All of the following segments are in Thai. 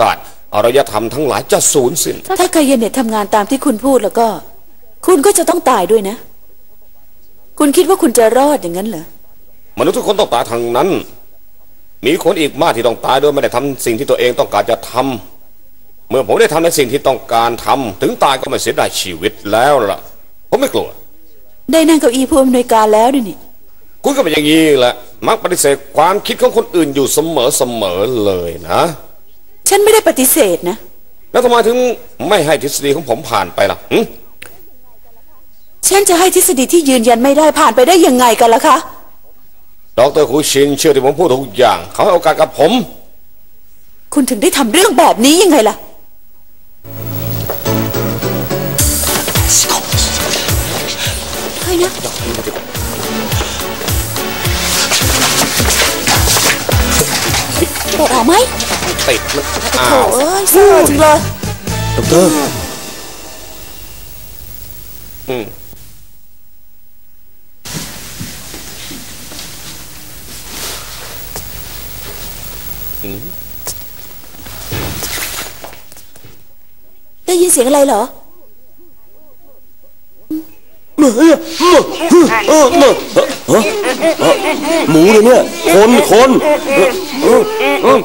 กาศอารยธรรมทั้งหลายจะสูญสิ้น ถ้าไคเยเนตทำงานตามที่คุณพูดแล้วก็ คุณก็จะต้องตายด้วยนะ คุณคิดว่าคุณจะรอดอย่างนั้นเหรอ มนุษย์ทุกคนต้องตายทางนั้น มีคนอีกมากที่ต้องตายโดยไม่ได้ทำสิ่งที่ตัวเองต้องการจะทำเมื่อผมได้ทำในสิ่งที่ต้องการทำถึงตายก็ไม่เสียดายชีวิตแล้วล่ะ ผมไม่กลัว ได้นั่งเก้าอี้ผู้อำนวยการแล้วด้วยนี่คุณก็เป็นอย่างนี้แหละ มักปฏิเสธความคิดของคนอื่นอยู่เสมอเสมอเลยนะ ฉันไม่ได้ปฏิเสธนะ แล้วทำไมถึงไม่ให้ทฤษฎีของผมผ่านไปล่ะหึฉันจะให้ทฤษฎีที่ยืนยันไม่ได้ผ่านไปได้ยังไงกันล่ะคะ ดรคูชินเชื่อที่ผมพูดทุกอย่าง เขาให้โอกาสกับผม คุณถึงได้ทำเรื่องแบบนี้ยังไงล่ะ เฮ้ยนะ ปวดออกไหม ติดมันอ้าโถ่วเอ้ยเศร้าจังเลยด็อกเตอร์อืมได้ยินเสียงอะไรเหรอหมูเลยเนี่ย คนคนว่า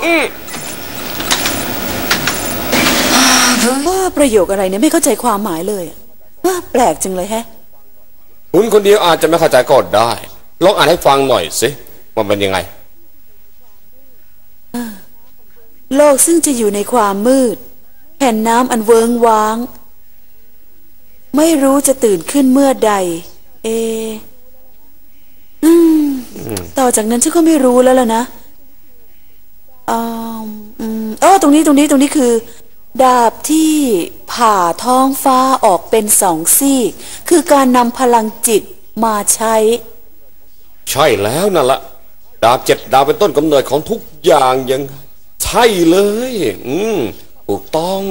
ประโยคอะไรเนี่ยไม่เข้าใจความหมายเลยอะว่าแปลกจังเลยแฮะคุณคนเดียวอาจจะไม่เข้าใจก็ได้ ลองอ่านให้ฟังหน่อยสิว่าเป็นยังไง โลกซึ่งจะอยู่ในความมืดแผ่นน้ำอันเวิงว้าง ไม่รู้จะตื่นขึ้นเมื่อใด เออืมต่อจากนั้นฉันก็ไม่รู้แล้วล่ะนะอืมอืมเออตรงนี้ตรงนี้ตรงนี้คือ ดาบที่ผ่าท้องฟ้าออกเป็นสองซีก คือการนำพลังจิตมาใช้ ใช่แล้วนั่นละ ดาบเจ็ดดาวเป็นต้นกำเนิดของทุกอย่างยัง ใช่เลย อืมถูกต้อง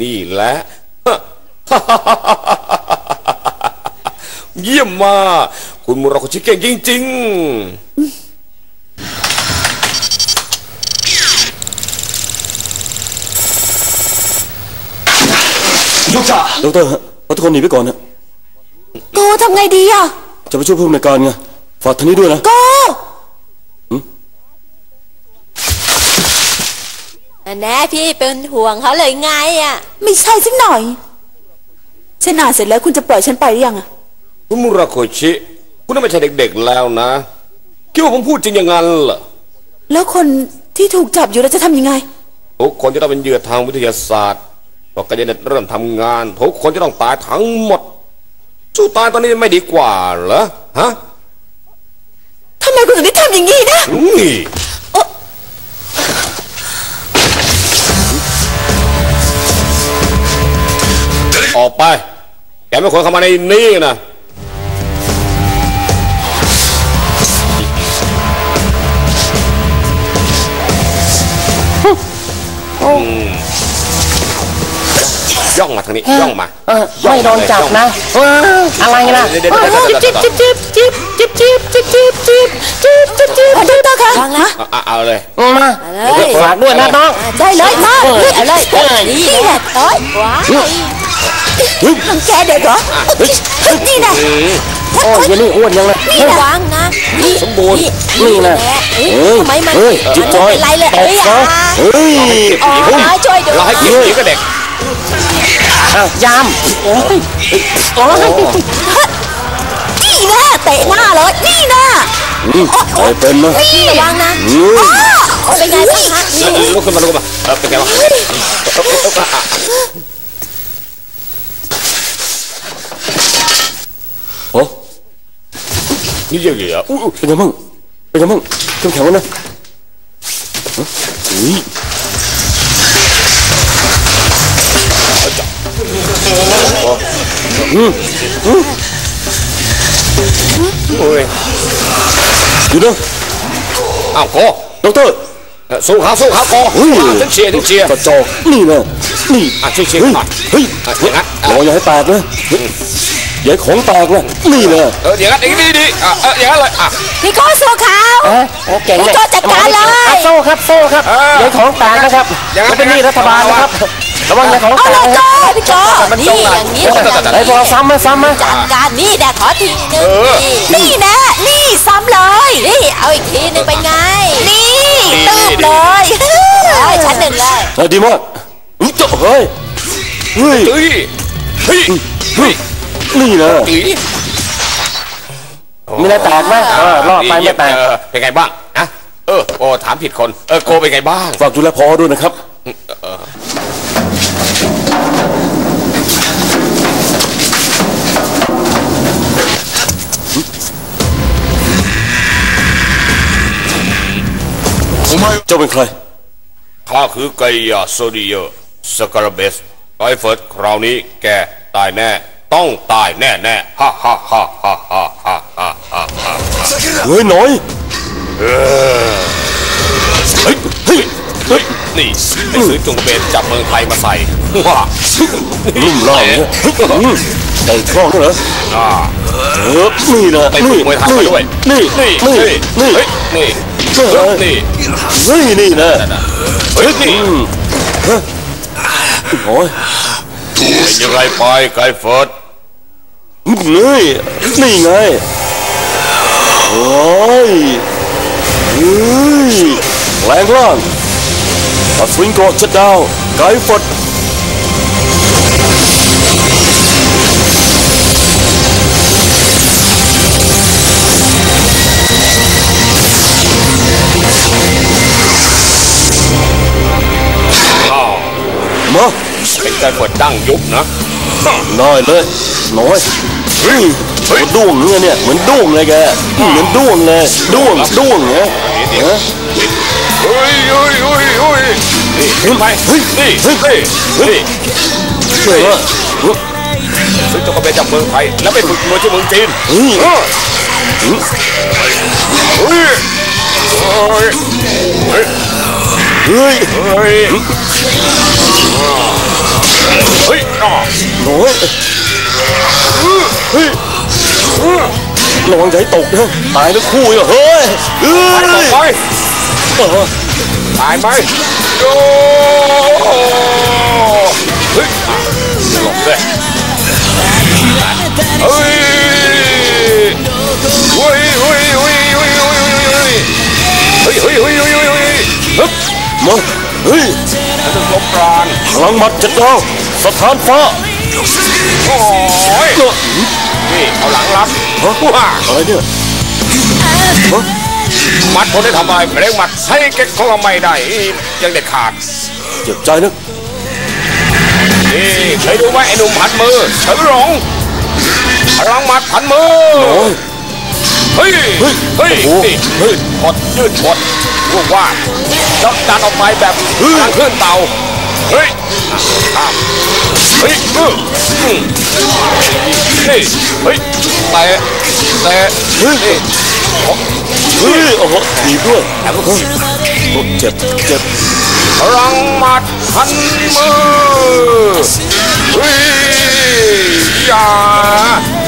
นี่แหละ เยี่ยมมาก คุณมุราโคชิเก่งจริง ด็อกเตอร์ฮะเอาทุกคนหนีไปก่อนนะโกทำไงดีอะจะไปช่วยผู้อำนวยการไง ฝากท่านนี้ด้วยนะ โกแน่พี่เป็นห่วงเขาเลยไงอะ ไม่ใช่สักหน่อย ฉันอ่านเสร็จแล้วคุณจะปล่อยฉันไปหรือยังอะๆคุณมุราโคชิ คุณน่าไม่ใช่เด็กๆแล้วนะ คิดว่าผมพูดจริงอย่างนั้นเหรอ แล้วคนที่ถูกจับอยู่แล้วจะทำยังไง ทุกคนจะต้องเป็นเหยื่อทางวิทยาศาสตร์ พอการเน็ตเริ่มทำงานทุกคนจะต้องตายทั้งหมดสู้ตายตอนนี้ไม่ดีกว่าเหรอฮะทำไมคุณถึงได้ทำอย่างนี้นะอุ้ยออกไป แกไม่ควรเข้ามาในนี้นะ ย่องมาทางนี้ย่องมาเออไม่โดนจับนะเอออะไรนะเดี๋ยวเดี๋ยวเดี๋ยวเดี๋ยวเดี๋ยวจิ๊บจิ๊บจิ๊บจิ๊บจิ๊บจิ๊บจิ๊บจิ๊บจิ๊บจิ๊บจิ๊บดรคะฟังนะเอาเอาเอาเลยมาเลยฝากด้วยนะน้องได้เลยมาเออเอาเลยนี่แหละโอ้ยว้ายทังแกเด็กเหรอนี่นะโอ้ยยันนี่อ้วนยังเลยนี่ระวังนะนี่สมบูรณ์นี่นะแหละเอ้ยเฮ้ยทำไมมันเฮ้ยมันจิ๊บจไม่อยเป็นไรเลยตเอ้บยซะอะเฮ้ยอ๋อช่วยดูเราให้เกียรติกับเด็ก อ้าวยามโอ้ยโอ้ยนี่นะเตะหน้าเลยนี่นะใครเป็นนะนี่ระวังนะอืมโอ้เป็นไงบ้างคะลุกขึ้นมาลุกขึ้นมาเป็นไงวะโอ้นี่เยอะเหรอเป็นยังบ้างเป็นยังบ้างเข้มแข็งว้นะอุ้ย โอ้ยอยู่นะอ้าวโกด็อกเตอร์เออสู้เขาสู้เขาโกเฮ้ยถึงเชียร์ถึงเชียร์กระจอกนี่นะนี่อะช่วยเชียร์เฮ้ยหน่อยเฮ้ยอะอย่างนั้นรออย่าให้แตกนะอย่าให้ของแตกนะนี่นะเอออย่างนั้นอย่างนี้ดีๆอะเอออย่างนั้นเลยอะพี่โก้สู้เขาเออโอ้เก่งเลยพี่โก้จัดการเลยอะโซ่ครับโซ่ครับเอออย่าให้ของแตกนะครับอย่างนั้นมันเป็นหนี้รัฐบาลนะครับ ระวังอย่าให้ของเอาแตเลกยนะโก้ครับพี่โก้นี่อย่างนี้อย่างนี้ไอ้พวกเราซ้ำมาซ้ำมาจัดการนี่แดกขอทีนึงเออนี่แนะนี่ซ้ำเลยนี่เอาอีกทีนึงเป็นไง นี่ตืบเลยเฮ้ยชั้นหนึ่งเลยเออดีมากอุ๊ยเจ้าเฮ้ยเฮ้ยเฮ้ยเฮ้ยเฮ้ยนี่นะอีมีอะไรแตกไหมเออรอดไปไม่แตกเออเป็นไงบ้างนะเออโอ้ถามผิดคนเออโกเป็นไงบ้างฝากดูแลพอด้วยนะครับ จ้าเป็นใคร ข้าคือไกยาโซดิเยอร์สกาเบสไอเฟิร์สคราวนี้แกตายแน่ ต้องตายแน่แน่ๆฮ่าฮ่าฮ่าฮ่าฮ่าฮ่าฮ่าฮ่าฮ่าเฮ้ยหน่อยเฮ้ยเฮ้ยเฮ้ยนี่ไอ้ซื้อจงเบนจับเมืองไทยมาใส่ว้าลุ่มล่างเนี่ยอืมแต่คล่องด้วยเหรออ่าเออนี่นะไปฝึนี่กมวยไทยมาด้วยนี่นี่นี่นี่นี่เฮ้ย นี่เฮ้ยนี่เฮ้ยนี่นะเฮ้ยนี่โอ้ยเป็นยังไงไปไกเฟิร์สนี่นี่ไงโอ้ยเฮ้ยแรงล่างอัศวินโกรธชัดดาวไกฟด เป็นไกเฟิร์สดั้งยุบนะน้อยเลยน้อยเฮ้ยมันด้วงเนี่ยเนี่ยเหมือนด้วงเลยแกเหมือนด้วงเลยด้วงด้วงเนี่ยฮะเฮ้ยเฮ้ยเฮ้ยเฮ้ยนี่เห็นไหมเฮ้ยนี่เฮ้ยนี่นี่เฮ้ยเฮ้ยซื้อจงเบนจากเมืองไทยแล้วไปฝึกมวยที่เมืองจีนเฮ้ยเออเฮ้ย เฮ้ยเฮ้ยเฮ้ยเฮ้ยเฮ้ยน้อน้อยเฮ้ยระวังใจตกนะตายทั้งคู่เลยเฮ้ยเฮ้ไปต่อยไปเออตายไหมโอ้เฮ้ยหลบเลยเฮ้ย มาเฮ้ยนั่นเป็นลมปราณพลังหมัดจัดดาวสถานฟ้าโอ้ยเออนี่เอาหลังรับว้าอะไรเนี่ยฮะมัดคนได้ทำอะไรเร่งมัดให้เก็กของเราไม่ได้ยังเด็ดขาดเจ็บใจนะนี่เคยดูไหมไอ้หนุ่มพันมือเฉลิมหลงพลังหมัดพันมือโอ้ย เฮ้ย เฮ้ยเฮ้ยโอ้โหนี่เฮ้ยกดยืดกดรูปว่าแล้วดันออกไปแบบเฮ้ยทางขึ้นเตาเฮ้ยข้ามเฮ้ยอืมอืมนี่เฮ้ยแต่แต่เฮ้ยนี่เฮ้ยโอ้โหดีด้วยแล้วก็โอ้เจ็บเจ็บพลังหมัดพันมือ เฮ้ยอย่า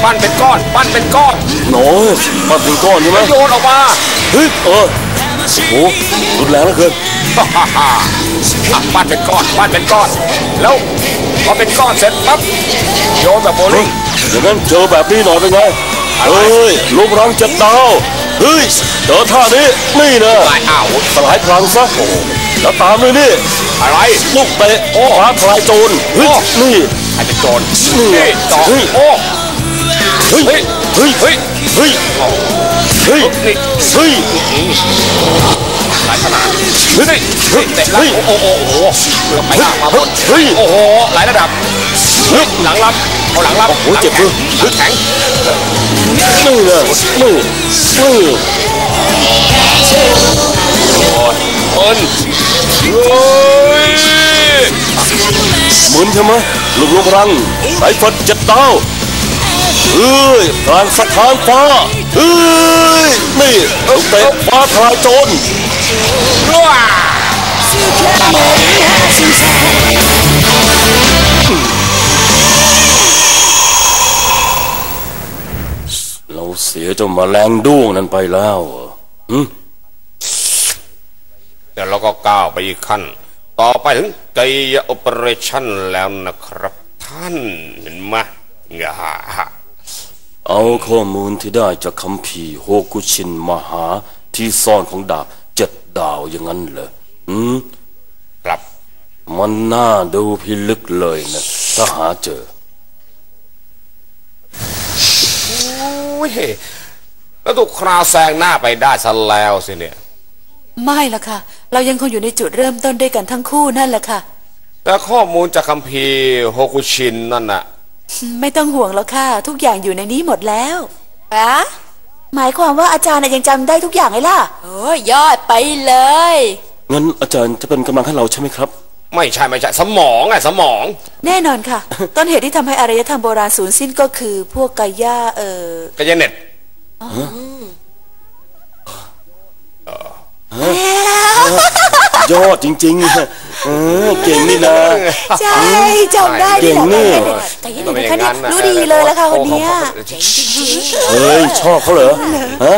ปั้นเป็นก้อน ปั้นเป็นก้อนน้อยมาถึงก้อนใช่ไหมโยนออกมาเฮ้ยเออโอ้โหรุนแรงเหลือเกินฮ่าฮ่าฮ่าอะปั้นเป็นก้อน ปั้นเป็นก้อน แล้วพอเป็นก้อนเสร็จปั๊บโยนแบบโบลิ่งอย่างนั้นเจอแบบนี้หน่อยเป็นไงอะไรเฮ้ยลูกรังจัดดาวเฮ้ยเจอท่านี้นี่นะลายอ้าวสลายพลังซะโอ้โห แล้วตามเลยนี่อะไรลูกเตะโอ้ฟ้าทลายโจรเฮ้ยโอ้นี่ใครเป็นโจรนี่นี่ต่อเฮ้ยโอ้เฮ้ยเฮ้ยเฮ้ยเฮ้ยเฮ้ยโอ้เฮ้ยนี่เฮ้ยหลายขนาดเฮ้ยนี่เฮ้ยเตะหลังโอ้โหโอ้โหเกือบไปหน้ามาบนเฮ้ยโอ้โหหลายระดับเฮ้ยหลังรับเอาหลังรับโอ้โหเจ็บมือหลังแข็งนี่นะนี่นี่ มือนใช่ไหมลูกลูกรังสายฟันจัดดาวเฮ้ยพลังสถานฟ้าเฮ้ยนี่ลูกเตะฟ้าทลายโจรว้าเจ้าแมลงด้วงนั้นไปแล้วเหรอหืมเดี๋ยวเราก็ก้าวไปอีกขั้น ต่อไปถึงไกยโอเปอเรชั่นแล้วนะครับท่านเห็นไหมงาเอาข้อมูลที่ได้จากคัมภีร์โฮกุชินมหาที่ซ่อนของดาบเจ็ดดาวอย่างนั้นเหรออืมครับ มันน่าดูพิลึกเลยนะถ้าหาเจออุ้ยแล้วถูกคราวแซงหน้าไปได้ซะแล้วสิเนี่ย ไม่ละค่ะ เรายังคงอยู่ในจุดเริ่มต้นด้วยกันทั้งคู่นั่นแหละค่ะแต่ข้อมูลจากคัมภีร์โฮกุชินนั่นน่ะ ไม่ต้องห่วงแล้วค่ะ ทุกอย่างอยู่ในนี้หมดแล้วอะหมายความว่าอาจารย์น่ะยังจำได้ทุกอย่างไงล่ะ โอ้ยยอดไปเลย งั้นอาจารย์จะเป็นกำลังให้เราใช่ไหมครับ ไม่ใช่ไม่ใช่สมองไงสมอง แน่นอนค่ะ ต้นเหตุที่ทำให้อารยธรรมโบราณสูญสิ้นก็คือพวกกายาเอ่อกายเน็ต ยอดจริงๆเออเก่งนี่นะใช่จำได้เก่งนี่แต่ยังไงนะคะเนี่ยรู้ดีเลยละค่ะคนเนี้ยเฮ้ยชอบเขาเหรอฮะ